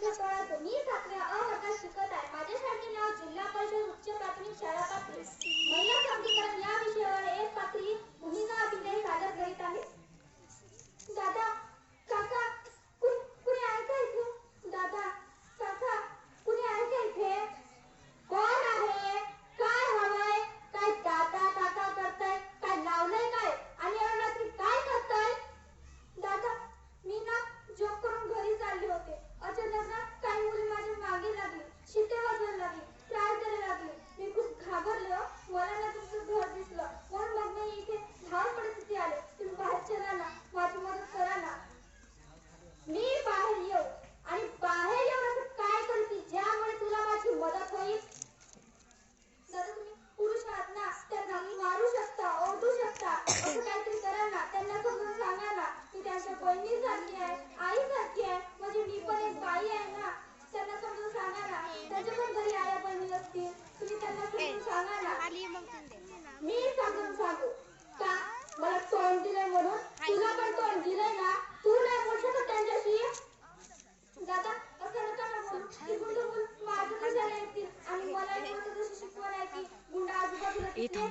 你咋的啊？इथं.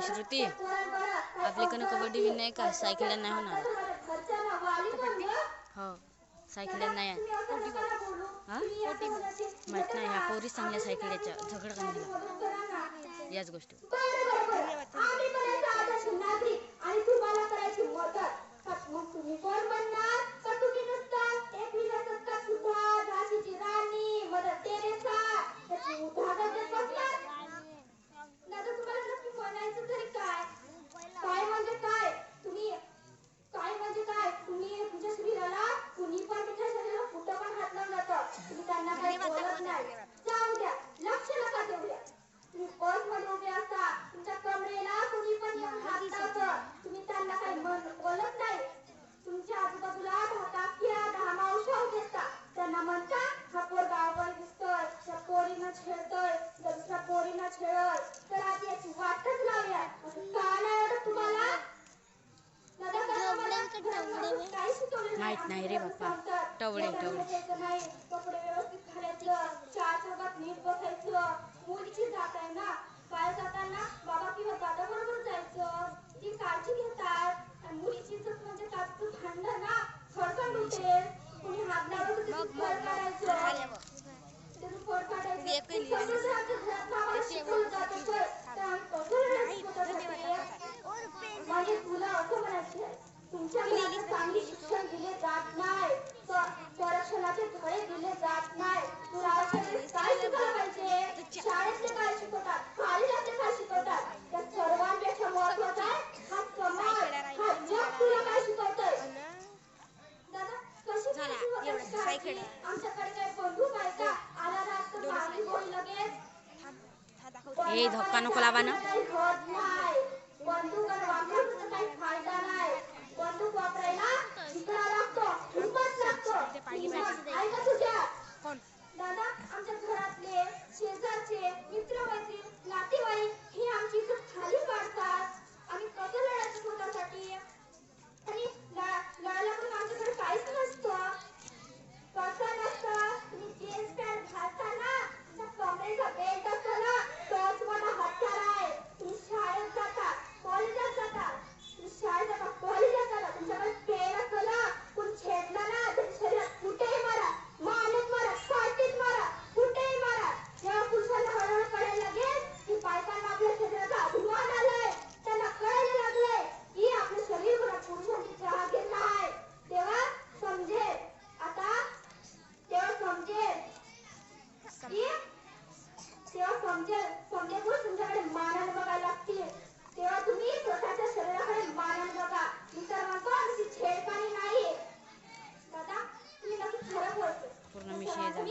श्रुती आपली कन कबड्डी विन नाही का? सायकल नाही होणार. सायकल नाही हां? माहीत नाही ह्या पोरी चांगल्या सायकलीच्या झगड कमी याच गोष्टी. धन्यवाद. माहीत नाही रे बाप्पा. टवळे टवळे. कपडे चार नीट बसायचं जात आहे ना बाहेर जाताना बाबा किंवा जायचं ती काळजी घेतात म्हणजे ना তুলসী শিক্ষা দিলে রাত নাই পড়াশোনাকে ধরে দিলে রাত নাই शाळेतले काय शिकवतात कॉलेजातले काय शिकवतात त्या सर्वांपेक्षा महत्वाचा आहे हा समाज हा जग तुला काय शिकवतोय दादा कशी शिकवतात आमच्याकडे काय बंधू पाहिजे आला रात तर पाणी गोळी लगेच हे धक्का नको लावा ना bir şeyden.